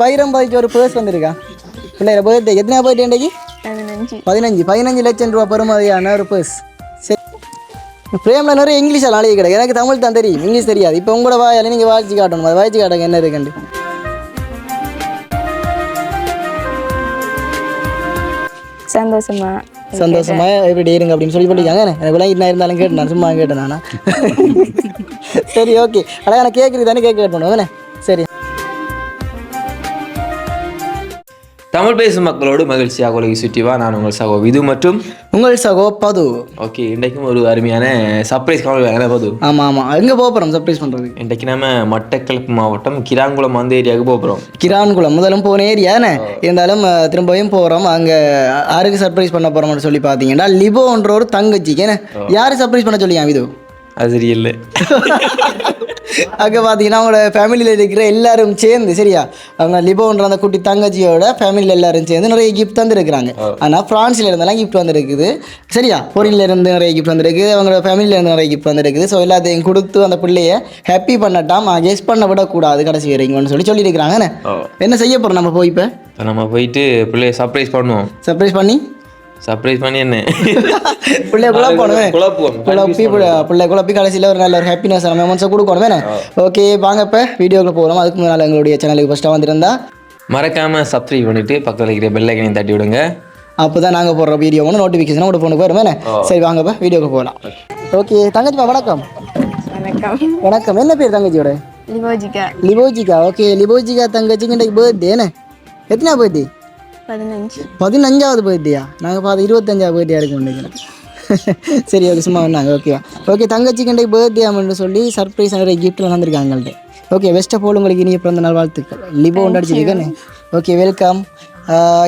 வைரம் பதிச்சு ஒரு பேர்ஸ் வந்திருக்கா? பிள்ளைய பர்த்டே எத்தனை பர்த்டே இன்றைக்கு பதினஞ்சு. பதினஞ்சு. லட்சம் ரூபா பெறுமதியான ஒரு பர்ஸ் சரி. பிரேமில் நிறைய இங்கிலீஷ் நாளைக்கு கிடையாது எனக்கு தமிழ் தான் தெரியும். இங்கிலீஷ் தெரியாது. இப்போ உங்களோட வாயால் நீங்கள் வாய்ச்சி காட்டணும். அதை வாய்ச்சி காட்டுங்க. என்ன இருக்குண்டு சந்தோஷமா? சந்தோஷமா? எப்படி இருங்க அப்படின்னு சொல்லி சொல்லிக்காங்க எனக்கு விளங்கி நான் இருந்தாலும் கேட்டு நான் சும்மா கேட்டேன் நானா? சரி ஓகே அழகான கேட்குறது தானே கேட்க கேட் பண்ணுவோம். தமிழ் பேசும் மக்களோடு மகிழ்ச்சியாக உலகை சுற்றிவா நான் உங்கள் சகோ விது மற்றும் உங்கள் சகோ பது. ஓகே இன்றைக்கும் ஒரு அருமையான சர்ப்ரைஸ் காணொலி பது? ஆமாம் ஆமாம் எங்கே போக போகிறோம் சர்ப்ரைஸ் பண்ணுறதுக்கு இன்றைக்கு நம்ம மட்டக்களப்பு மாவட்டம் கிராங்குளம் அந்த ஏரியாவுக்கு போகிறோம் கிரான்குளம் முதலும் போன ஏரியா தானே? இருந்தாலும் திரும்பவும் போகிறோம் அங்கே யாருக்கு சர்ப்ரைஸ் பண்ண போகிறோம்னு சொல்லி பார்த்தீங்கன்னா லிபோன்ற ஒரு தங்கச்சிக்கு என்ன? யார் சர்ப்ரைஸ் பண்ண சொல்லியா இது அது சரியில்லை அங்கே பார்த்தீங்கன்னா அவங்களோட ஃபேமிலியில் இருக்கிற எல்லாரும் சேர்ந்து சரியா? அவங்க லிபோன்ற அந்த குட்டி தங்கச்சியோட ஃபேமிலியில் எல்லாரும் சேர்ந்து நிறைய கிஃப்ட் தந்துருக்குறாங்க. ஆனால் ஃப்ரான்ஸில் இருந்தெல்லாம் கிஃப்ட் வந்திருக்குது. சரியா? பொரியில் இருந்து நிறைய கிஃப்ட் வந்திருக்குது. அவங்களோட ஃபேமிலியில் இருந்து நிறைய கிஃப்ட் வந்திருக்குது. ஸோ எல்லாத்தையும் கொடுத்து அந்த பிள்ளைய ஹாப்பி பண்ணட்டாம் கெஸ் பண்ண விடக்கூடாது கடைசி வரைக்கும்னு சொல்லி சொல்லியிருக்கிறாங்க என்ன? செய்ய போகிறோம் நம்ம போய் இப்போ? நம்ம போயிட்டு பிள்ளைய சர்ப்ரைஸ் பண்ணுவோம். சர்ப்ரைஸ் பண்ணி? சர்ப்ரைஸ் பண்ணி என்ன? பிள்ளைய குழப்பணும் குழப்புவோம் குழப்பி பிள்ளை பிள்ளை குழப்பி கடைசியில் ஒரு நல்ல ஒரு ஹாப்பினஸ் மெமன்ஸை கொடுக்கணும். வேணே? ஓகே வாங்க இப்போ வீடியோக்குள்ள போகிறோம் அதுக்கு முன்னால் எங்களுடைய சேனலுக்கு ஃபஸ்ட்டாக வந்திருந்தா. மறக்காம சப்ஸ்கிரைப் பண்ணிட்டு பக்கத்தில் இருக்கிற பெல் ஐக்கனையும் தட்டி விடுங்க. அப்போ தான் நாங்கள் போடுற வீடியோ ஒன்று நோட்டிஃபிகேஷன் கூட வரும். வேணே? சரி வாங்கப்பா வீடியோக்கு போகலாம். ஓகே தங்கச்சிப்பா வணக்கம். வணக்கம். வணக்கம். என்ன பேர் தங்கச்சியோட? லிவோஜிகா லிபோஜிகா. ஓகே லிபோஜிகா தங்கச்சிக்கு இன்றைக்கு பர்த்டே என்ன? எத்தனை பர்த்டே பதினஞ்சு. பதினஞ்சாவது பர்த்டேயா நாங்கள் பார்த்து இருபத்தஞ்சாவது பர்த்டே இருக்கும் நினைக்கிறேன் சரி ஓகே சும்மா வந்தாங்க ஓகேவா ஓகே தங்கச்சிக்கு இன்றைக்கு பர்த்டே அப்படின்னு சொல்லி சர்ப்ரைஸ் நிறைய கிஃப்ட்லாம் வந்திருக்காங்க எங்கள்கிட்ட ஓகே வெஸ்ட் போல் உங்களுக்கு இனிய பிறந்த நாள் வாழ்த்துக்கள். லிபோ உண்டாடிச்சிருக்கேன்னு ஓகே வெல்கம்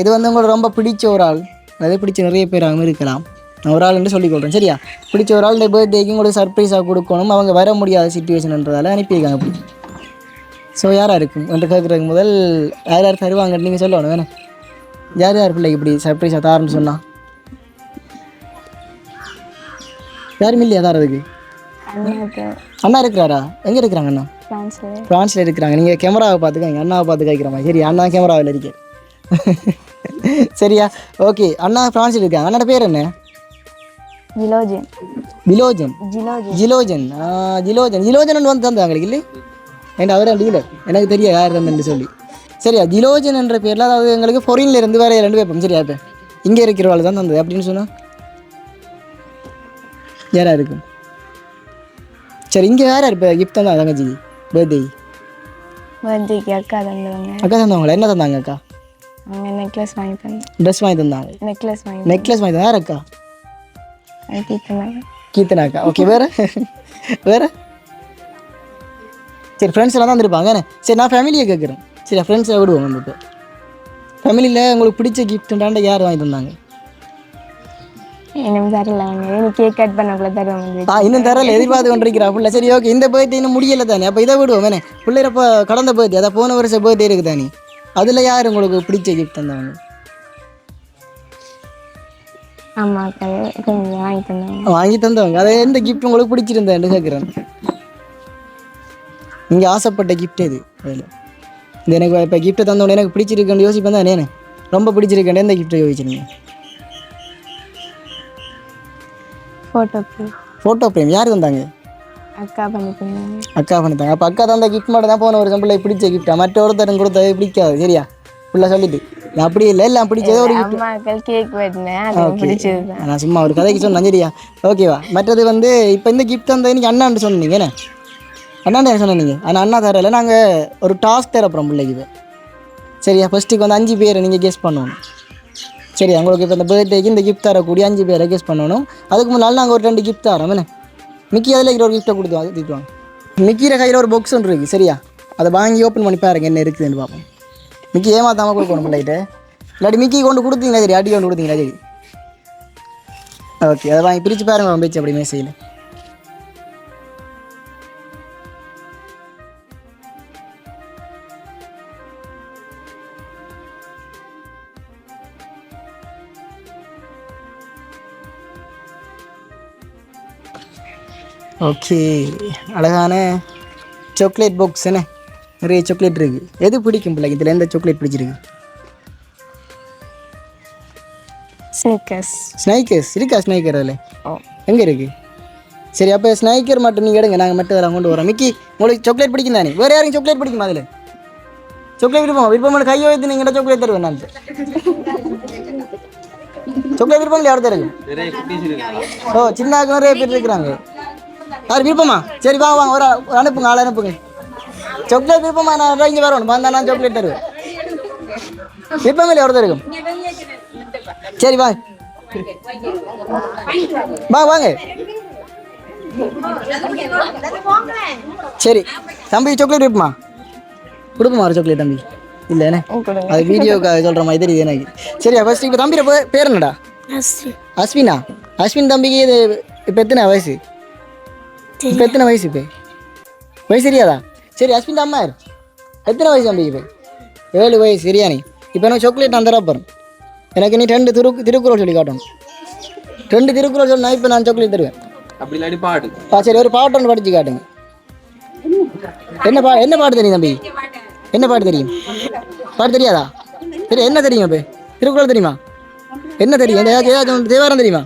இது வந்து உங்களுக்கு ரொம்ப பிடிச்ச ஒரு ஆள். நிறைய பிடிச்ச நிறைய பேர் அவங்க இருக்கலாம். நான் ஒரு ஆள்னு சொல்லிக் கொள்கிறேன் சரியா? பிடிச்ச ஒரு ஆள் பர்த்டேக்கு உங்களுக்கு சர்ப்ரைஸாக கொடுக்கணும். அவங்க வர முடியாத சுச்சுவேஷன்ன்றதால அனுப்பியிருக்காங்க அப்படி. ஸோ யாராக இருக்கும்? என்று கேட்குறதுக்கு முதல் யார் யார் தருவாங்கன்னு நீங்கள் சொல்லணும் வேணே யார் யார் பிள்ளைக்கு இப்படி சர்ப்ரைஸாக தாரன்னு சொன்னா? யாரும் இல்லையா தாரதுக்கு? அண்ணா இருக்கிறாரா? எங்கே இருக்கிறாங்க அண்ணா? ஃப்ரான்ஸில் இருக்கிறாங்க. நீங்கள் கேமராவை பார்த்துக்கங்க அண்ணாவை பார்த்து கேட்குற மாதிரி சரி அண்ணா கேமராவில் இருக்க சரியா? ஓகே அண்ணா ஃப்ரான்ஸில் இருக்காங்க அண்ணாட பேர் என்ன? ஜிலோஜின். ஜிலோஜின். ஜிலோஜன். ஜிலோஜன். ஜிலோஜன். வந்து தந்தாங்களுக்கு இல்லை ஏன்டா அவரே டீலர் எனக்கு தெரியாது யார் தந்தேன்னு சொல்லி. சரியா? ஜிலோஜன் என்ற பேரில் அதாவது எங்களுக்கு ஃபொரின்ல இருந்து வேற ரெண்டு வைப்போம் சரியா இப்போ? இங்கே இருக்கிறவாள் தான் தந்தது. அப்படின்னு சொன்னா? யாரா இருக்கும் சரி இங்கே யார்? இப்போ கிஃப்ட் தந்தா தங்கச்சிக்கு பர்த்டே பர்த்டேக்கு அக்கா தந்தவங்க. அக்கா தந்தவங்களா? என்ன தந்தாங்க அக்கா? அவங்க நெக்லஸ் வாங்கி தந்தாங்க. ட்ரெஸ் வாங்கி தந்தாங்க. நெக்லஸ் வாங்கி நெக்லஸ் வாங்கி தந்தாங்க. அக்கா? தந்தாங்க கீர்த்தனா அக்கா. ஓகே வேற? வேற? சரி ஃப்ரெண்ட்ஸ் எல்லாம் தான் வந்திருப்பாங்க? சரி நான் ஃபேமிலியை கேட்குறேன் சரி ஃப்ரெண்ட்ஸை விடுவோம் இப்போ ஃபேமிலியில் உங்களுக்கு பிடிச்ச கிஃப்ட்டுன்றாண்ட யார் வாங்கி தந்தாங்க? இன்னும் தரல எனக்கு கேக் கட் பண்ணக்குள்ள தருவாங்க ஆ இன்னும் தரல எதிர்பார்த்து கொண்டிருக்கிறா புள்ள சரி ஓகே இந்த பர்த்டே இன்னும் முடியல தானே அப்போ இதை விடுவோம் வேணே பிள்ளைரப்ப கடந்த பர்த்டே அதான் போன வருஷம் பர்த்டே இருக்கு தானே. அதில் யார் உங்களுக்கு பிடிச்ச கிஃப்ட் தந்தாங்க? அம்மாக்கள் கொஞ்சம் வாங்கி தந்தாங்க. வாங்கி தந்தவங்க. அதை எந்த கிஃப்ட் உங்களுக்கு பிடிச்சிருந்தேன்னு கேட்குறேன் நீங்கள் ஆசைப்பட்ட கிஃப்ட் இது அதில். இந்த எனக்கு இப்போ கிஃப்ட்டை தந்தோடனே எனக்கு பிடிச்சிருக்குன்னு யோசிப்பேன் தானே ரொம்ப பிடிச்சிருக்கேன் எந்த கிஃப்ட்டை யோசிச்சிருங்க ஃபோட்டோ ஃபோட்டோ ஃப்ரேம் யார் தந்தாங்க? அக்கா பண்ணி தந்தாங்க. அக்கா பண்ணித்தாங்க அப்போ அக்கா தந்த கிஃப்ட் மட்டும் தான் போன வருஷம் பிள்ளை பிடிச்ச கிஃப்ட்டா மற்ற ஒருத்தரும் கொடுத்தது பிடிக்காது. சரியா? பிள்ளை சொல்லிட்டு. நான் அப்படி இல்லை. எல்லாம் பிடிச்சதே ஒரு அம்மாக்கள் கேக் வெட்டினேன் நான் சும்மா ஒரு கதைக்கு சொன்னேன் சரியா? ஓகேவா மற்றது வந்து இப்போ இந்த கிஃப்ட் தந்தது நீங்கள் அண்ணாண்டு சொன்னீங்க என்ன? அண்ணாண்டு சொன்னீங்க ஆனால் அண்ணா தரல நாங்கள் ஒரு டாஸ்க் தரப்போம் பிள்ளைக்கு சரியா? ஃபஸ்ட்டுக்கு வந்து அஞ்சு பேரை நீங்கள் கெஸ் பண்ணணும். சரி உங்களுக்கு இப்போ இந்த பர்த்டேக்கு இந்த கிஃப்ட் தரக்கூடிய அஞ்சு பேரை கெஸ் பண்ணணும். அதுக்கு முன்னால் நாங்கள் ஒரு ரெண்டு கிஃப்ட் தரோம் என்ன? மிக்கி அதில் இருக்கிற ஒரு கிஃப்ட்டை கொடுத்து அது திட்டுவாங்க மிக்கிற கையில் ஒரு பாக்ஸ் ஒன்று இருக்குது சரியா? அதை வாங்கி ஓப்பன் பண்ணி பாருங்க என்ன இருக்குதுன்னு பார்ப்போம். மிக்கி ஏமாத்தாமல் கொடுக்கணும் பிள்ளைகிட்ட. இல்லாட்டி மிக்கி கொண்டு கொடுத்தீங்களா சரி அடி கொண்டு கொடுத்தீங்களா சரி. ஓகே அதை வாங்கி பிரித்து பாருங்க பேச்சு அப்படி மேசையில் ஓகே. அழகான சாக்லேட் பாக்ஸ் என்ன நிறைய சாக்லேட் இருக்கு. எது பிடிக்கும் பிள்ளைக்கு இதில் எந்த சாக்லேட் பிடிச்சிருக்கு? ஸ்னிக்கர்ஸ் ஸ்னைக்கர்ஸ் இருக்கா ஸ்னைக்கர் அதில்? ஓ. எங்கே இருக்கு? சரி அப்போ ஸ்னைக்கர் மட்டும் நீங்கள் எடுங்க. நாங்கள் மட்டும் அதெல்லாம் கொண்டு வரோம். மிக்கி உங்களுக்கு சாக்லேட் பிடிக்கும் தானே? வேறு யாருக்கும் சாக்லேட் பிடிக்குமா அதில்? சாக்லேட் விருப்பம்? விருப்பம் கையை வைத்து நீங்கள் சாக்லேட் தருவேன் நான் சாக்லேட் விருப்பம் யார் தருங்க ஓ சின்ன ஆக்கு நிறைய பேர் இருக்கிறாங்க. யார் விருப்பமா? சரி வாங்க வாங்க ஒரு அனுப்புங்க ஆள் அனுப்புங்க. சாக்லேட் விருப்பமா? நான் இங்கே வரணும். வந்தா நான் சாக்லேட் தருவேன். விருப்பம் இல்லை இருக்கும் சரி வாங்க வாங்க வாங்க. சரி தம்பி சாக்லேட் விருப்பமா? கொடுப்போமா ஒரு சாக்லேட் தம்பி? இல்லைண்ணே கொடுங்க அது வீடியோக்காக சொல்கிற மாதிரி தெரியுது எனக்கு. சரியா ஃபர்ஸ்ட் இப்போ தம்பியோட பே- பேர் என்னடா? அஸ்வினா? அஸ்வின் தம்பிக்கு இது இப்போ எத்தனை வயசு? இப்போ எத்தனை வயசு இப்போ? வயசு தெரியாதா? சரி அஸ்வின் அம்மா எத்தனை வயசு தம்பிக்கு இப்போ? ஏழு வயசு சரியா நீ? இப்போ எனக்கு சாக்லேட் நான் தர போகிறேன் எனக்கு நீ ரெண்டு திரு திருக்குறள் சொல்லி காட்டணும். ரெண்டு திருக்குறள் சொன்னா இப்போ நான் சாக்லேட் தருவேன். அப்படி இல்லாட்டி பாடு. ஆ சரி ஒரு பாட்டு ஒன்று படிச்சு காட்டுங்க. என்ன பா என்ன பாட்டு தெரியும் தம்பி? என்ன பாட்டு தெரியும்? பாட்டு தெரியாதா? சரி என்ன தெரியும் இப்போ? திருக்குறள் தெரியுமா? என்ன தெரியும்? ஏதாச்சும் ஏதாச்சும் தேவாரம் தெரியுமா?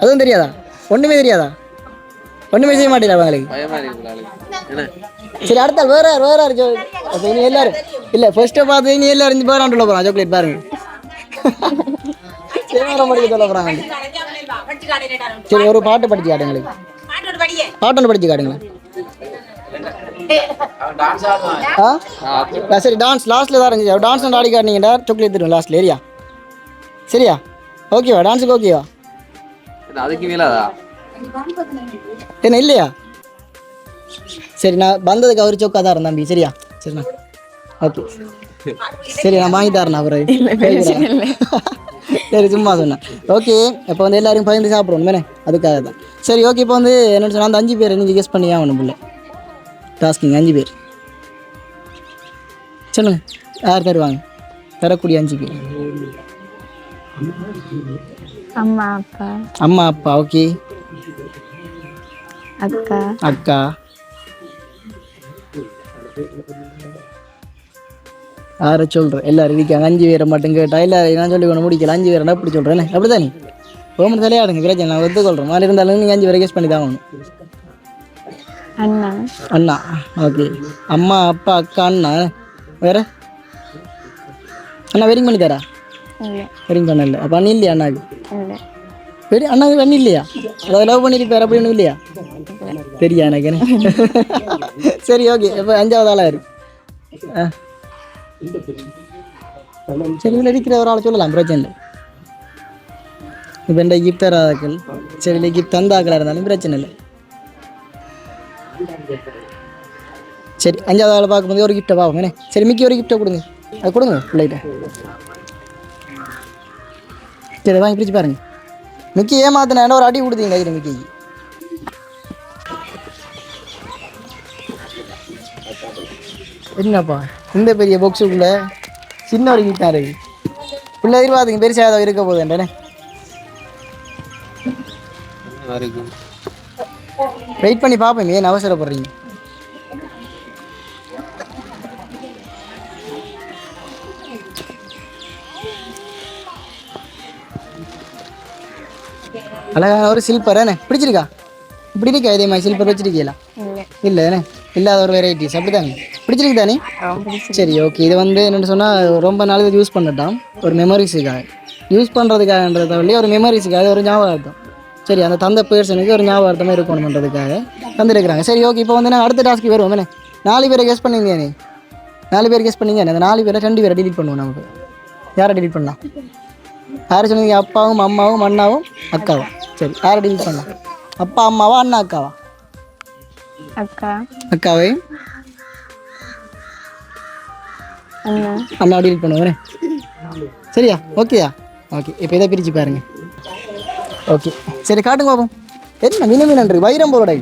அதுவும் தெரியாதா? ஒன்றுமே தெரியாதா? ஒன்றுமே செய்ய அவங்களுக்கு என்ன சரி அடுத்த வேற யார் வேற யார். அப்போ இனி எல்லாரும் இல்லை ஃபர்ஸ்ட்டை பார்த்து இனி எல்லாரும் இந்த பேராண்டு சொல்ல போகிறான் சாக்லேட் பாருங்க. படிக்க சொல்ல போகிறாங்க சரி ஒரு பாட்டு படிச்சு காட்டுங்க எங்களுக்கு பாட்டு ஒன்று படிச்சு காட்டுங்களேன். ஆ? சரி டான்ஸ் லாஸ்ட்டில் தான் இருந்துச்சு. டான்ஸ் ஆடி காட்டினீங்கடா சாக்லேட் தருவேன் லாஸ்ட்டில் ஏரியா சரியா? ஓகேவா? டான்ஸுக்கு ஓகேவா? அதுக்கு மேலாதா என்ன இல்லையா? சரி நான் வந்ததுக்கு அவர் சொக்கா தான் தம்பி சரியா? சரிண்ணா. ஓகே. சரி நான் வாங்கி தரேன். அப்புறம் சரி சும்மா சொன்னேன். ஓகே இப்போ வந்து எல்லாரும் பகிர்ந்து சாப்பிடுவோம் மேனே அதுக்காக தான். சரி ஓகே இப்போ வந்து என்ன சொன்னால் அந்த அஞ்சு பேர் நீங்கள் கெஸ் பண்ணி ஆகணும் பிள்ளை. டாஸ்கிங் அஞ்சு பேர். சொல்லுங்க யார் தருவாங்க? தரக்கூடிய அஞ்சு பேர். அம்மா அப்பா. அம்மா அப்பா ஓகே. அக்கா. அக்கா. யாரை சொல்கிறேன் எல்லாரும் இருக்காங்க. அஞ்சு பேரை மட்டும் கேட்டா எல்லாரும் நான் சொல்லி கொண்டு முடிக்கல. அஞ்சு பேரை அப்படி சொல்கிறேன் அப்படி தானே ரோமன் தலையாடுங்க பிரச்சனை நான் ஒத்துக்கொள்கிறேன் மாதிரி இருந்தாலும் நீங்கள் அஞ்சு பேரை கெஸ் பண்ணி தான் அண்ணா. அண்ணா. ஓகே. அம்மா அப்பா அக்கா அண்ணா. வேற? அண்ணா வெரிங் பண்ணி தரா வெரிங் பண்ண இல்லை அப்போ அண்ணி இல்லையா அண்ணாக்கு? பெரிய அண்ணா அண்ணாக்கு அண்ணி இல்லையா அதாவது லவ் பண்ணியிருப்பார் அப்படி ஒன்றும் இல்லையா தெரியா எனக்கு சரி ஓகே இப்போ அஞ்சாவது ஆளாக இருக்கு ஆ சரி இருக்கிற ஒரு ஆளை சொல்லலாம் பிரச்சனை இல்லை இப்போ இந்த கிஃப்ட் தராதாக்கள் சரி கிஃப்ட் தந்தாக்களாக இருந்தாலும் பிரச்சனை இல்லை சரி அஞ்சாவது ஆளை பார்க்கும்போது ஒரு கிஃப்ட்டை பார்ப்போம் என்ன சரி மிக்கி ஒரு கிஃப்ட்டை கொடுங்க அது கொடுங்க பிள்ளைகிட்ட சரி வாங்கி பிரித்து பாருங்க மிக்கி ஏமாத்தினா ஒரு அடி கொடுத்தீங்க இது மிக்கிக்கு? என்னப்பா? இந்த பெரிய பாக்ஸுக்குள்ள சின்ன ஒரு கிட்டா இருக்கு. பிள்ளை எதிர்பார்த்துங்க பெருசாக ஏதோ இருக்க போகுதுன்றே வெயிட் பண்ணி பார்ப்போம் ஏன் அவசரப்படுறீங்க? அழகான ஒரு சில்பர் என்ன பிடிச்சிருக்கா? இப்படி இருக்கா இதே மாதிரி சில்பர் வச்சிருக்கீங்களா இல்லை. இல்லை என்ன இல்லாத ஒரு வெரைட்டிஸ் அப்படி தானே பிடிச்சிருக்கு. தானே சரி ஓகே இது வந்து என்னென்னு சொன்னால் ரொம்ப நாள் இது யூஸ் பண்ணட்டாம் ஒரு மெமரிஸுக்காக யூஸ் பண்ணுறதுக்காகன்றத தவிர ஒரு மெமரிஸுக்காக ஒரு ஞாபகார்த்தம். சரி அந்த தந்த பர்சனுக்கு ஒரு ஞாபகார்த்தமாக இருக்கணுன்றதுக்காக தந்துருக்குறாங்க. சரி ஓகே இப்போ வந்து நான் அடுத்த டாஸ்க்கு வருவோம். என்ன? நாலு பேரை கெஸ் பண்ணீங்க நீ? நாலு பேர் கெஸ் பண்ணீங்க அந்த நாலு பேரை ரெண்டு பேரை delete பண்ணுவோம் நமக்கு. யாரை delete பண்ணலாம்? யாரை சொன்னீங்க அப்பாவும் அம்மாவும் அண்ணாவும் அக்காவும் சரி யாரை delete பண்ணலாம் அப்பா அம்மாவா அண்ணா அக்காவா? அக்கா. அக்காவை? அண்ணா. டீல் பண்ணுவேன் சரியா? ஓகேயா ஓகே இப்போ இதை பிரித்து பாருங்க. ஓகே சரி காட்டுங்க பாப்போம். என்ன மீன இருக்கு வைரம் போலோட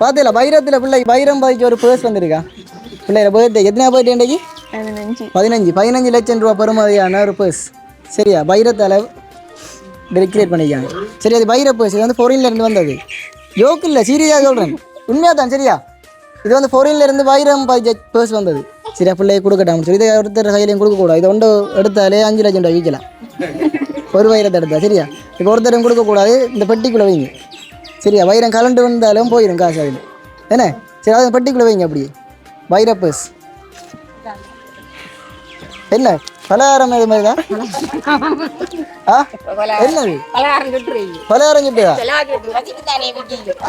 பார்த்தீங்களா வைரத்தில் பிள்ளை வைரம் பாதிக்கு ஒரு பேர்ஸ் வந்திருக்கா? பிள்ளைய பர்த்டே எத்தனை பர்த்டே இன்றைக்கு பதினஞ்சு. பதினஞ்சு. பதினஞ்சு லட்சம் ரூபா பெறுமதியான ஒரு பர்ஸ் சரியா? பைரத்தால் டெக்கரேட் பண்ணிக்காங்க சரி அது வைர இது வந்து foreignல இருந்து வந்தது. ஜோக்கு இல்லை சீரியஸாக சொல்கிறேன் உண்மையாக தான் சரியா? இது வந்து foreignல வைரம் பேர்ஸ் வந்தது. சரியா? பிள்ளையை கொடுக்கட்டாம்னு சொல்லி இதை ஒருத்தர் கையிலையும் கொடுக்கக்கூடாது. இதை ஒன்று எடுத்தாலே அஞ்சு லட்சம் ரூபாய் விற்கலாம். ஒரு வைரத்தை எடுத்தா சரியா? இப்போ ஒருத்தரும் கொடுக்கக்கூடாது இந்த பெட்டிக்குள்ளே வைங்க. சரியா? வைரம் கலண்டு வந்தாலும் போயிடும் காசு அதில். என்ன? சரி அதை பெட்டிக்குள்ளே வைங்க அப்படியே. வைர பேர்ஸ் என்ன? பலகாரம் இது மாதிரி? தான் என்னது? பலகாரம் சுட்டுறீங்க பலகாரம் சுட்டுதா?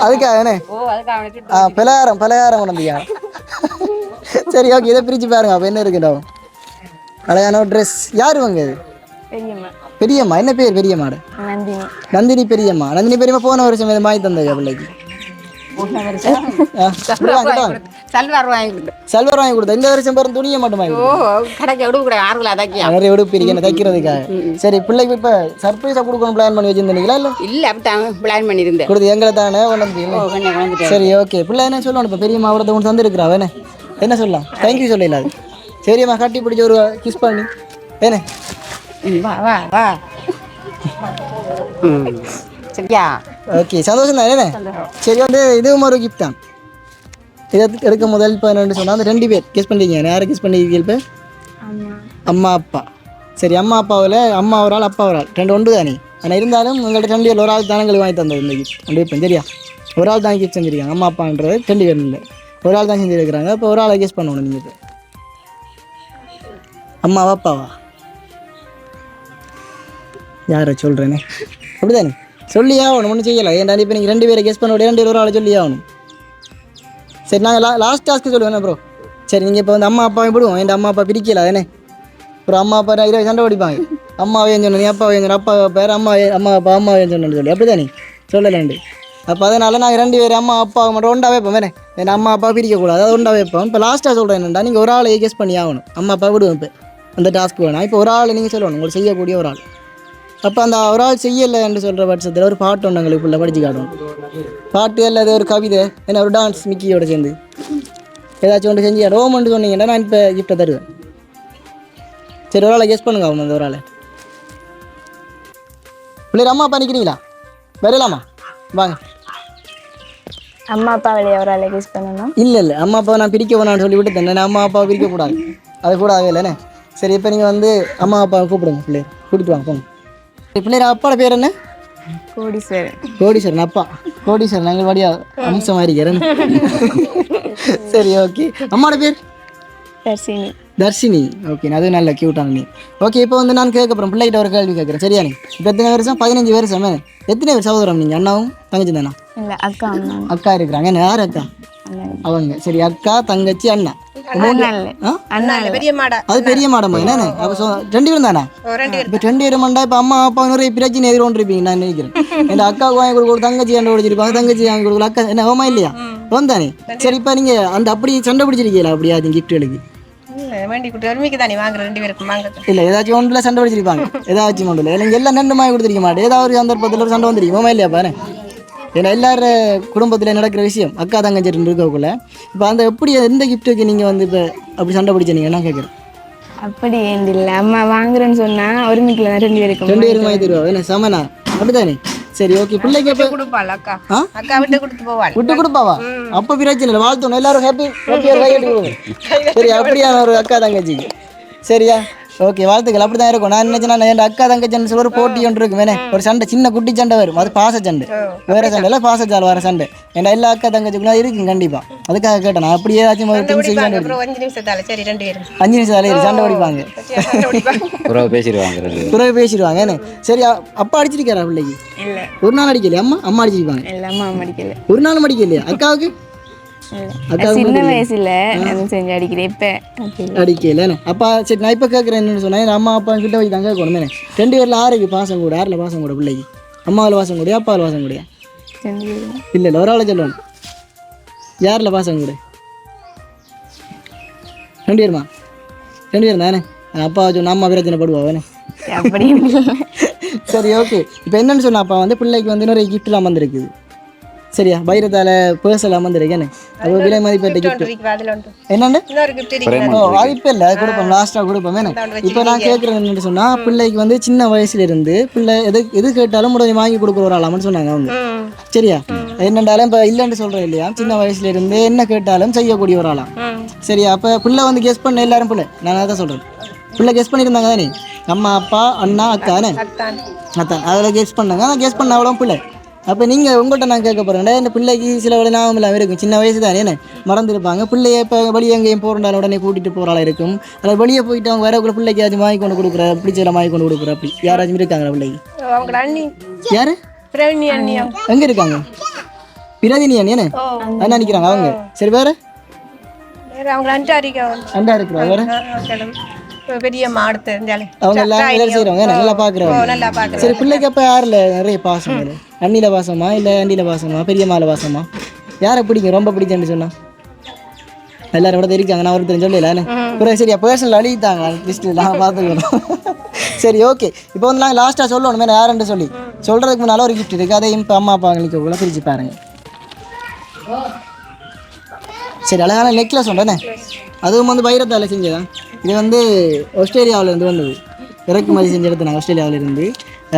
அதுக்காக என்ன ஓ அதுக்கு அவனை ஆ பலகாரம் பலகாரம் கொண்டு சரி ஓகே இதை பிரித்து பாருங்க. அப்போ என்ன இருக்குடா அழகான ட்ரெஸ் யார் வாங்க இது? பெரியம்மா. என்ன பேர் பெரியம்மாட? நந்தினி. நந்தினி பெரியம்மா. நந்தினி பெரியம்மா போன வருஷம் இது மாதிரி தந்தது பிள்ளைக்கு. சல்வார் வாங்கி கொடுத்து. சல்வார் வாங்கி கொடுத்தா. இந்த வருஷம் பாரு துணியை மட்டும் வாங்கி ஓ கடைக்கு விடுவு கூட ஆறுல அதாக்கியா நிறைய உடுப்பு இருக்கேன் தைக்கிறதுக்காக. சரி பிள்ளைக்கு இப்போ சர்ப்ரைஸாக கொடுக்கணும் பிளான் பண்ணி வச்சிருந்தீங்களா இல்லை? இல்ல அப்படித்தான் பிளான் பண்ணியிருந்தேன். கொடுத்து எங்களை தானே குழந்துட்டேன் சரி ஓகே பிள்ளை என்ன சொல்லணும்? இப்போ பெரியம்மா அவரத்தை கொண்டு தந்துருக்குறா வேணே. என்ன சொல்லலாம்? தேங்க்யூ சொல்லல அது. சரிம்மா கட்டி பிடிச்சி ஒரு கிஸ் பண்ணி. ஏனே வா வா வா. சரியா? ஓகே சந்தோஷம் தான் சரி வந்து இதுவும் ஒரு கிஃப்ட் தான். இதை எடுக்க முதல் பதினொன்று சொன்னால் அந்த ரெண்டு பேர் கிஸ் பண்ணிருக்கீங்க யாரை கிஸ் பண்ணிருக்கீங்க இப்போ? அம்மா. அப்பா. சரி அம்மா அப்பாவில் அம்மா ஒரு ஆள் அப்பா ஒரு ஆள். ரெண்டு ஒன்று தானே? ஆனால் இருந்தாலும் உங்கள்கிட்ட ரெண்டு பேர் ஒரு ஆள் தானே எங்களுக்கு வாங்கி தந்தது இந்த கிஃப்ட் ரெண்டு பேர் சரியா? ஒரு ஆள் தான் கிஃப்ட் செஞ்சிருக்காங்க. அம்மா அப்பான்றது ரெண்டு பேர் இல்லை. ஒரு ஆள் தான் செஞ்சுருக்கிறாங்க. இப்போ ஒரு ஆளை கெஸ் பண்ணணும் நீங்கள் அம்மாவா அப்பாவா? யாரை சொல்கிறேனே அப்படிதானே? சொல்லி ஆகணும் ஒன்றும் செய்யலை. ஏன்டா இப்போ நீங்கள் ரெண்டு பேரை கெஸ் பண்ண விட ரெண்டு பேரும் ஒரு ஆளை சொல்லி ஆகணும். சரி நாங்கள் லா லாஸ்ட் டாஸ்க்கு சொல்லுவேன் ப்ரோ சரி நீங்கள் இப்போ வந்து அம்மா அப்பாவை விடுவோம் என் அம்மா அப்பா பிரிக்கல தானே அப்புறம் அம்மா அப்பா இருபது சண்டை பிடிப்பாங்க அம்மாவே சொன்ன நீ அப்பாவே சொன்னேன் அப்பா பேர் அம்மா அம்மா அப்பா அம்மாவே சொன்னு சொல்லி. அப்படி தானே சொல்லலாண்டு. அப்போ அதனால் நாங்கள் ரெண்டு பேரும் அம்மா அப்பா மட்டும் ஒண்டா வைப்போம் வேணே என் அம்மா அப்பா பிரிக்கக்கூடாது அதை ஒண்டா வைப்போம். இப்போ லாஸ்ட்டாக சொல்கிறேன் என்னடா நீங்கள் ஒரு ஆளை கெஸ் பண்ணி ஆகணும். அம்மா அப்பா விடுவோம் இப்போ. அந்த டாஸ்க் வேணாம். இப்போ ஒரு ஆள் நீங்கள் சொல்லணும் உங்களுக்கு செய்யக்கூடிய ஒரு ஆள். அப்போ அந்த ஆள் செய்யலை என்று சொல்கிற பட்சத்தில் ஒரு பாட்டு ஒன்று எங்களுக்கு உள்ள படிச்சு காட்டணும் பாட்டு அல்லது ஒரு கவிதை என்ன ஒரு டான்ஸ் மிக்கியோட சேர்ந்து. ஏதாச்சும் ஒன்று செஞ்சு ரோமன்ட்டு சொன்னீங்கன்னா நான் இப்போ கிஃப்ட்டை தருவேன். சரி ஒரு ஆளை கெஸ் பண்ணுங்க அவங்க அந்த ஒரு ஆளை. பிள்ளைங்க அம்மா அப்பா நிற்கிறீங்களா வரலாமா? வாங்க. அம்மா அப்பா வெளியே ஒரு ஆளை கிஸ் பண்ணணும்? இல்லை இல்லை. அம்மா அப்பா நான் பிரிக்க வேணாம்னு சொல்லி விட்டுட்டேன். நான் அம்மா அப்பாவை பிரிக்கக்கூடாது அது கூட இல்லைண்ணே சரி இப்போ நீங்கள் வந்து அம்மா அப்பாவை கூப்பிடுங்க பிள்ளையர். கூட்டிட்டு வாங்க போங்க. பிள்ளையர் அப்பாவோட பேர் என்ன? கோடீஸ்வரன். கோடீஸ்வரன் அப்பா. கோடீஸ்வரன் நாங்கள் வடியா அம்சமாக இருக்கிறேன் சரி ஓகே அம்மாவோட பேர்? தர்சினி. தர்ஷினி ஓகே அது நல்ல க்யூட்டான நீ ஓகே இப்போ வந்து நான் கேட்க போகிறேன் பிள்ளைகிட்ட ஒரு கேள்வி கேட்குறேன். சரியா நீ? இப்போ எத்தனை வருஷம்? பதினஞ்சு வருஷம். எத்தனை பேர் சகோதரம் நீங்கள் அண்ணாவும் தங்கச்சி தானா? அக்கா அக்கா இருக்கிறாங்க. யார் அக்கா? அண்ணன். அவங்க. சரி அக்கா தங்கச்சி அண்ணா. பெரிய மாடா. அது பெரிய மாடம்மா. என்ன அப்போ சொ ரெண்டு பேரும் தானே? இப்போ ரெண்டு பேரும் மண்டா இப்போ அம்மா அப்பா நிறைய பிரச்சனை எதிர்கொண்டிருப்பீங்க நான் நினைக்கிறேன். என் அக்காவுக்கு வாங்கி கொடுக்க தங்கச்சி சண்டை பிடிச்சிருப்பாங்க தங்கச்சி வாங்கி கொடுக்கல. அக்கா என்ன ஆமா இல்லையா? வந்தானே? சரி இப்போ நீங்கள் அந்த அப்படி சண்டை பிடிச்சிருக்கீங்களா? அப்படியா அது கிஃப்ட்டுகளுக்கு இல்லை ஏதாச்சும் ஒன்றில் சண்டை பிடிச்சிருப்பாங்க. ஏதாச்சும் ஒன்றில். இல்லை எல்லாம் ரெண்டு மாய் கொடுத்துருக்க மாட்டேன். ஏதாவது ஒரு சந்தர்ப்பத்தில் ஒரு சண்டை வந்துருக்கும். ஆமா இல்லையா பாரு ஏன்னா எல்லாரும் குடும்பத்தில் நடக்கிற விஷயம் அக்கா தங்கச்சி இருக்கக்குள்ள. இப்போ அந்த எப்படி எந்த கிஃப்ட்டுக்கு நீங்கள் வந்து இப்போ அப்படி சண்டை பிடிச்சீங்க நான் கேட்குறேன் அப்படி ஏன் இல்லை அம்மா வாங்குறேன்னு சொன்னா ஒரு மீட்டில் தான் ரெண்டு பேருக்கும் ரெண்டு பேரும் வாங்கி தருவா? என்ன சமனா? அப்படிதானே சரி ஓகே பிள்ளைக்கு எப்போ கொடுப்பாள் அக்கா? அக்கா விட்டு கொடுத்து போவாள். விட்டு கொடுப்பாவா? அப்போ பிரச்சனை இல்லை. வாழ்த்தணும் எல்லாரும் ஹாப்பி ஹாப்பியாக சரி அப்படியான ஒரு அக்கா தங்கச்சிக்கு? சரியா? ஓகே வாழ்த்துக்கள். அப்படி தான் இருக்கும். நான் நினைச்சேன் என் அக்கா தங்கச்சின்னு சொல்லி ஒரு போட்டி ஒன்று இருக்கும் வேணே ஒரு சண்டை சின்ன குட்டி சண்டை வரும். அது பாச சண்டை. வேற சண்டை இல்லை பாசச்சால் வர சண்டை. என் எல்லா அக்கா தங்கச்சிக்குள்ள இருக்கும் கண்டிப்பா. அதுக்காக கேட்டேன். நான் அப்படியே ஏதாச்சும் ஒரு திங்ஸ் செய்ய அஞ்சு நிமிஷத்தால. சரி ரெண்டு பேரும். அஞ்சு நிமிஷம் தலையில் சண்டை பிடிப்பாங்க. உறவு பேசிடுவாங்க. பிறகு பேசிடுவாங்க என்ன? சரி அப்பா அடிச்சிருக்காரா பிள்ளைக்கு? இல்லை. ஒரு நாள் அடிக்கலையா? அம்மா அம்மா அடிச்சிருப்பாங்க. ஒரு நாள் அடிக்கலையா? அக்காவுக்கு? சின்ன வயசுல செஞ்சு அடிக்கிறேன் இப்போ. அடிக்கல அப்பா சரி நான் இப்போ கேட்குறேன் என்னன்னு சொன்னேன் அம்மா அப்பா கிட்ட போய் தான் கேட்கணும் ரெண்டு பேரில் ஆறுக்கு பாசம் கூட யாரில் பாசம் கூட பிள்ளைக்கு. அம்மாவில் பாசம் கூடயா அப்பாவில் பாசம் கூடயா இல்லை இல்லை ஒரு ஆளை சொல்லணும் யாரில் பாசம் கூட? ரெண்டு பேருமா? ரெண்டு பேரும் தானே அப்பா சொன்ன அம்மா பிரச்சனை படுவா வேணே அப்படி இல்லை. சரி ஓகே இப்போ என்னன்னு சொன்னா அப்பா வந்து பிள்ளைக்கு வந்து நிறைய கிஃப்ட்லாம் வந்திருக்குது. சரியா? வைரத்தால பேர்செல்லாம் வந்திருக்கேன்னு. அது விலை மதிப்பேட்ட கிஃப்ட் என்னண்டு ஓ அது. இப்போ இல்லை. கொடுப்போம் லாஸ்ட்டாக கொடுப்போம். வேணும் இப்போ நான் கேட்குறேன் என்னன்னு சொன்னால் பிள்ளைக்கு வந்து சின்ன வயசுல இருந்து பிள்ளை எது எது கேட்டாலும் உடனே வாங்கி கொடுக்குற ஒரு ஆளாமன்னு சொன்னாங்க அவங்க. சரியா? என்னண்டாலும் இப்போ இல்லைன்னு சொல்கிறேன் இல்லையா? சின்ன வயசுல இருந்து என்ன கேட்டாலும் செய்யக்கூடிய ஒரு ஆளாம் சரி அப்போ பிள்ளை வந்து கெஸ் பண்ண எல்லாரும் பிள்ளை. நான் அதான் சொல்கிறேன் பிள்ளை கெஸ் பண்ணியிருந்தாங்க தானே? அம்மா அப்பா அண்ணா அக்கா தானே அத்தான். அதில் கெஸ் பண்ணாங்க. அதான் கெஸ் பண்ண அவ்வளோ பிள்ளை. அப்போ நீங்கள் உங்கள்கிட்ட நான் கேட்க போகிறேன் இந்த பிள்ளைக்கு சில வேலை ஞாபகம் இல்லாமல் இருக்கும். சின்ன வயசு தானே என்ன? மறந்துருப்பாங்க. பிள்ளைய இப்போ வெளியே எங்கேயும் போகிறாலும் உடனே கூட்டிகிட்டு போகிறாளா இருக்கும். அதில் வெளியே போயிட்டு அவங்க வரக்குள்ள பிள்ளைக்கு அது வாங்கி கொண்டு கொடுக்குற பிடிச்சல வாங்கி கொண்டு கொடுக்குற அப்படி யாராச்சும் இருக்காங்களா பிள்ளைக்கு? யாரு? எங்கே இருக்காங்க? பிரதினி அண்ணே அண்ணா நிற்கிறாங்க அவங்க. சரி வேறு? வேற அவங்க அண்டா இருக்கிறாங்க வேறு? பெரிய மாடு தெரிஞ்சாலே. அவங்க எல்லாம் வேலை செய்கிறவங்க நல்லா பார்க்குறவங்க நல்லா பாக்குறேன் சரி பிள்ளைக்கு அப்போ யாரில் நிறைய பாசம் இல்லை அண்ணில பாசமா இல்லை அண்டியில் பாசமா பெரியம்மால பாசமா? யாரை பிடிக்கும்? ரொம்ப பிடிக்கும்னு சொன்னா? எல்லாரும் கூட இருக்காங்க. நான் ஒருத்தர் சொல்லல. பிறகு சரியா பர்சனல் அழித்தாங்க லிஸ்ட்டு நான் பார்த்துக்கணும் சரி ஓகே இப்போ வந்து நாங்கள் லாஸ்ட்டாக சொல்லணும் மேலே யாருன்னு சொல்லி. சொல்கிறதுக்கு முன்னால் ஒரு கிஃப்ட் இருக்குது அதையும் இப்போ அம்மா அப்பா எங்களுக்கு கூட பிரித்து பாருங்க. சரி அழகான நெக்லஸ் உண்டனே அதுவும் வந்து பைரத்தால் செஞ்சதான் இது வந்து ஆஸ்திரேலியாவிலேருந்து வந்தது. இறக்குமதி செஞ்சு எடுத்தாங்க ஆஸ்திரேலியாவிலேருந்து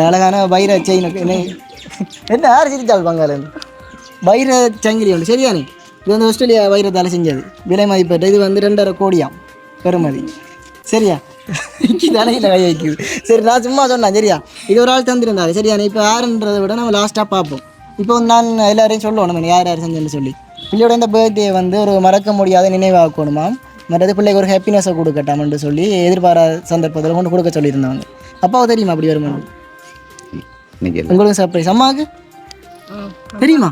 அழகான வைர செயின் என்ன? என்ன யார் சிரிச்சாள் பங்காலேருந்து வைர சங்கிலி உண்டு சரியானே இது வந்து ஆஸ்திரேலியா வைரத்தால் செஞ்சது. விலை மதிப்பேற்ற இது வந்து ரெண்டரை கோடியாம் பெறுமதி. சரியா? தலையில் கை வைக்குது. சரி நான் சும்மா சொன்னேன் சரியா? இது ஒரு ஆள் தந்திருந்தாரு சரியானே இப்போ யாருன்றதை விட நம்ம லாஸ்ட்டாக பார்ப்போம். இப்போ வந்து நான் எல்லாரையும் சொல்லணும் யார் யார் செஞ்சேன்னு சொல்லி. பிள்ளையோட இந்த பர்த்டே வந்து ஒரு மறக்க முடியாத நினைவாக்கணுமா? மற்றது பிள்ளைக்கு ஒரு ஹாப்பினஸை கொடுக்கட்டாம்னு சொல்லி எதிர்பாராத சந்தர்ப்பத்தில் கொண்டு கொடுக்க சொல்லியிருந்தாங்க. அப்பாவை தெரியுமா அப்படி இல்லை. உங்களுக்கு சர்ப்ரைஸ் அம்மாவுக்கு? தெரியுமா?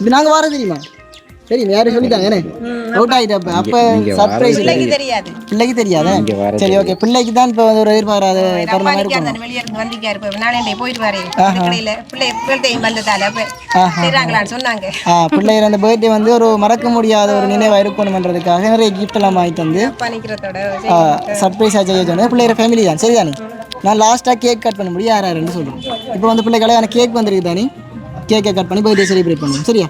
இது நாங்கள் வர தெரியுமா? தெரியும் யாரும் சொல்லிட்டாங்க என்ன? அவுட் ஆகிட்டப்ப அப்போ சர்ப்ரைஸ் தெரியாது. பிள்ளைக்கு தெரியாதா? இங்க வர சரி ஓகே பிள்ளைக்கு தான் இப்போ வந்து ஒரு எதிர்பாராத தருணமாக இருக்கும். வெளியே இருந்து இப்போ நானே போயிட்டு வரேன். கடையில் பிள்ளை பிள்ளையும் வந்ததால அப்போ செய்கிறாங்களான்னு சொன்னாங்க. ஆ பிள்ளையோட அந்த பர்த்டே வந்து ஒரு மறக்க முடியாத ஒரு நினைவாக இருக்கணுமன்றதுக்காக நிறைய gift எல்லாம் வாங்கிட்டு வந்து சர்ப்ரைஸாக செய்ய சொன்னேன் பிள்ளையோட ஃபேமிலி தான். சரிதானே? நான் லாஸ்ட்டாக கேக் கட் பண்ண முடியும். யார் யாருன்னு சொல்லுவோம் இப்போ வந்து பிள்ளை கல்யாண கேக் வந்திருக்கு தானே? கேக்கை கட் பண்ணி பர்த்டே செலிப்ரேட் பண்ணுவோம். சரியா?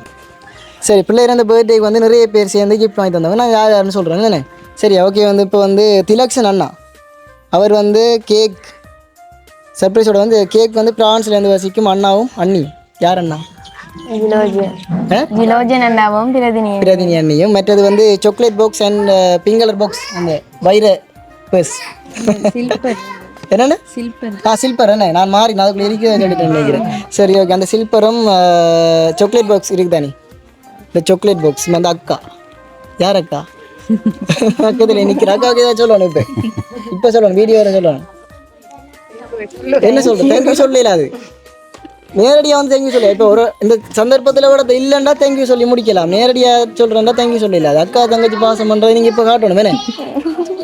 சரி பிள்ளையர் அந்த பர்த்டேக்கு வந்து நிறைய பேர் சேர்ந்து கிஃப்ட் வாங்கி தந்தவங்க. நான் யார் யாருன்னு சொல்கிறேன் தானே சரியா ஓகே வந்து இப்போ வந்து திலக்ஷன் அண்ணா. அவர் வந்து கேக் சர்ப்ரைஸோட வந்து கேக் வந்து பிரான்ஸ்லேருந்து வசிக்கும் அண்ணாவும் அண்ணி யார் அண்ணா? பிரதினி அண்ணியும். மற்றது வந்து chocolate box and pink colour box அந்த வைர பர்ஸ் என்னென்ன சில்பர் ஆ சில்பர் என்ன நான் மாறி நான் அதுக்குள்ள சொல்லிட்டு நினைக்கிறேன். சரி ஓகே அந்த சில்பரும் சாக்லேட் பாக்ஸ் இருக்குதானே? இந்த சாக்லேட் பாக்ஸ் அந்த அக்கா. யார் அக்கா பக்கத்தில் நிற்கிற அக்காவுக்கு ஏதாவது சொல்லணும் இப்போ. இப்போ சொல்லணும் வீடியோ வர சொல்லணும். என்ன சொல்றது? தேங்க்யூ சொல்லல அது. நேரடியாக வந்து தேங்க்யூ சொல்லல. இப்போ ஒரு இந்த சந்தர்ப்பத்தில் கூட இல்லைன்னா தேங்க்யூ சொல்லி முடிக்கலாம். நேரடியாக சொல்கிறேன்டா தேங்க்யூ சொல்லல. அது அக்கா தங்கச்சி பாசம் பண்ணுறது நீங்கள் இப்போ காட்டணும் வேணே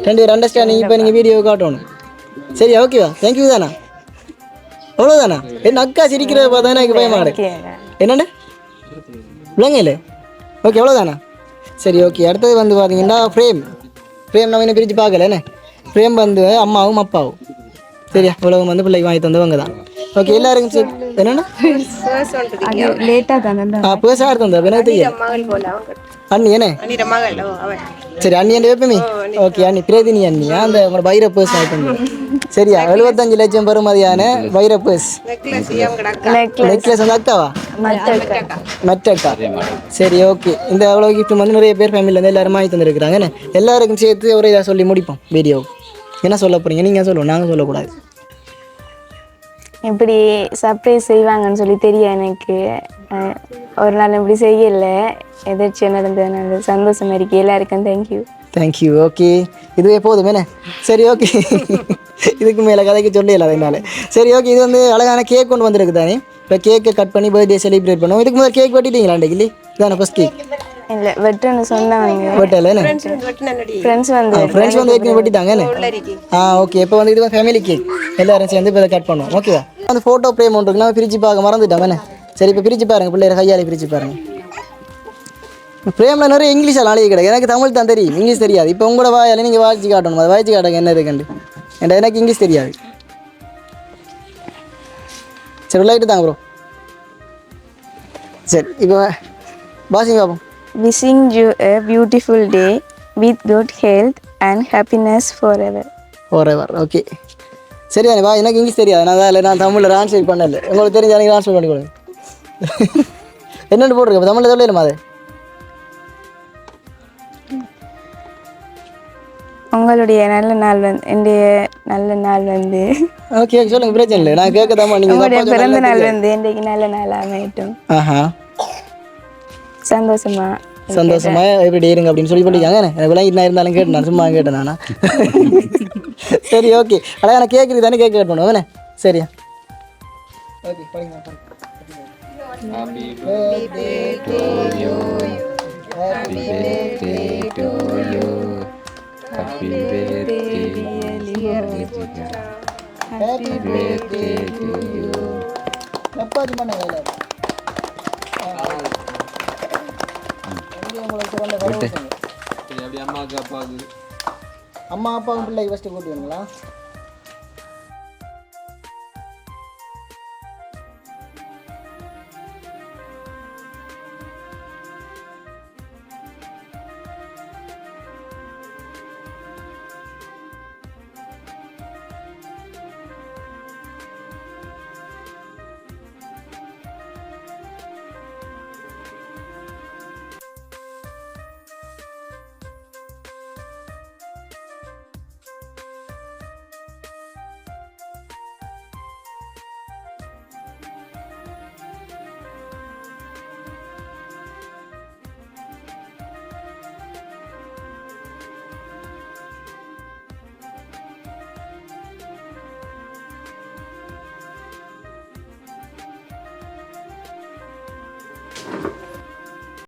ரெண்டு பேர் அண்டர்ஸ்டாண்டிங் இப்போ நீங்கள் வீடியோ காட்டணும். சரி ஓகேவா தேங்க்யூ தானா? அவ்வளோதானா என்ன அக்கா சிரிக்கிறத பார்த்தா எனக்கு பயமா இருக்கு. என்னண்ணே விளங்கல ஓகே அவ்வளோதானா சரி ஓகே அடுத்தது வந்து பார்த்தீங்கன்னா ஃப்ரேம் ஃப்ரேம் நம்ம இன்னும் பிரித்து பார்க்கல என்ன? ஃப்ரேம் வந்து அம்மாவும் அப்பாவும். சரியா? இவ்வளவு வந்து பிள்ளைக்கு வாங்கி தந்தவங்க தான். ஓகே பேசா இருந்தோம் எனக்கு தெரியும் மகள் போல அவங்க. அண்ணி அவன். சரி அண்ணி என்ன வைப்பமே ஓகே அண்ணி பிரதினி அண்ணியா அந்த உங்களோட வைர பேர்ஸ் ஆகிட்டு சரியா எழுபத்தஞ்சு லட்சம் பெறுமதியான வைர பேர்ஸ் நெக்லஸ் வந்து அக்காவா? மற்ற அக்கா சரி ஓகே இந்த அவ்வளோ கிஃப்ட் வந்து நிறைய பேர் ஃபேமிலியில் எல்லாரும் வாங்கி தந்துருக்குறாங்க எல்லாருக்கும் சேர்த்து ஒரே இதாக சொல்லி முடிப்போம் வீடியோ என்ன சொல்ல போறீங்க? நீங்கள் சொல்லுவோம் நாங்கள் சொல்லக்கூடாது. இப்படி சர்ப்ரைஸ் செய்வாங்கன்னு சொல்லி தெரியும் எனக்கு. ஒரு நாள் இப்படி செய்யல. எதிர்ச்சியாக நடந்ததுனால சந்தோஷமா இருக்கு. எல்லாருக்கும் தேங்க்யூ தேங்க்யூ ஓகே இதுவே போதும் என்ன? சரி ஓகே இதுக்கு மேலே கதைக்கு சொல்லல அதனால சரி ஓகே இது வந்து அழகான கேக் கொண்டு வந்திருக்கு தானே இப்போ கேக்கை கட் பண்ணி பர்த்டே செலிப்ரேட் பண்ணுவோம். இதுக்கு முதல்ல கேக் வெட்டிட்டீங்களா அன்றைக்கு இல்லை ஃபஸ்ட் கேக் இல்லை வெட்டுன்னு சொன்னாங்க. வெட்டல ஃப்ரெண்ட்ஸ் வந்து. ஃப்ரெண்ட்ஸ் வந்து ஏற்கனவே வெட்டிட்டாங்க என்ன ஆ ஓகே இப்போ வந்து இது ஃபேமிலி கேக். எல்லாரும் சேர்ந்து இப்போ கட் பண்ணுவோம். ஓகேவா அந்த ஃபோட்டோ ஃப்ரேம் ஒன்று இருக்கு நான் பார்க்க மறந்துட்டோம் என்ன? சரி இப்போ பிரித்து பாருங்க. பிள்ளைய கையாலே பிரித்து பாருங்க. ஃப்ரேமில் நிறைய இங்கிலீஷில் நாளைக்கு கிடையாது. எனக்கு தமிழ் தான் தெரியும். இங்கிலீஷ் தெரியாது. இப்போ உங்களோட வாயால் நீங்கள் வாய்ச்சி காட்டணும். அதை வாய்ச்சி காட்டுங்க. என்ன இருக்குண்டு ஏன்டா எனக்கு இங்கிலீஷ் தெரியாது. சரி லைட்டு தாங்க ப்ரோ சரி இப்போ வாசிங்க பார்ப்போம் wishing you a beautiful day with good health and happiness forever. Four okay சரிதானே வா எனக்கு இங்கிலீஷ் தெரியாது. நான் அதில் நான் தமிழில் ட்ரான்ஸ்லேட் பண்ணல. உங்களுக்கு தெரிஞ்ச எனக்கு ட்ரான்ஸ்லேட் பண்ணி கொடுங்க. என்னென்னு போட்டிருக்கு? தமிழில் சொல்லலுமா அது? உங்களுடைய நல்ல நாள் வந்து என்னுடைய நல்ல நாள் வந்து. ஓகே சொல்லுங்க பிரச்சனை இல்லை. நான் நீங்கள் உங்களுடைய பிறந்த நாள் வந்து இன்றைக்கு நல்ல நாள் அமையட்டும். ஆஹா. சந்தோஷமா சந்தோஷமா இப்படி இருங்க அப்படின்னு சொல்லி பண்ணிக்காங்க எனக்கு விளங்கி நான் இருந்தாலும் கேட்டு நான் சும்மா கேட்டேன் நானா? சரி ஓகே அழகா நான் கேட்குறது தானே கேட்க கேட் பண்ணுவேன் சரியா? ஓகே சப்பாத்தி பண்ண வேலை அம்மா அப்பாவும் பிள்ளைக்கு ஃபஸ்ட்டு கூட்டி வரீங்களா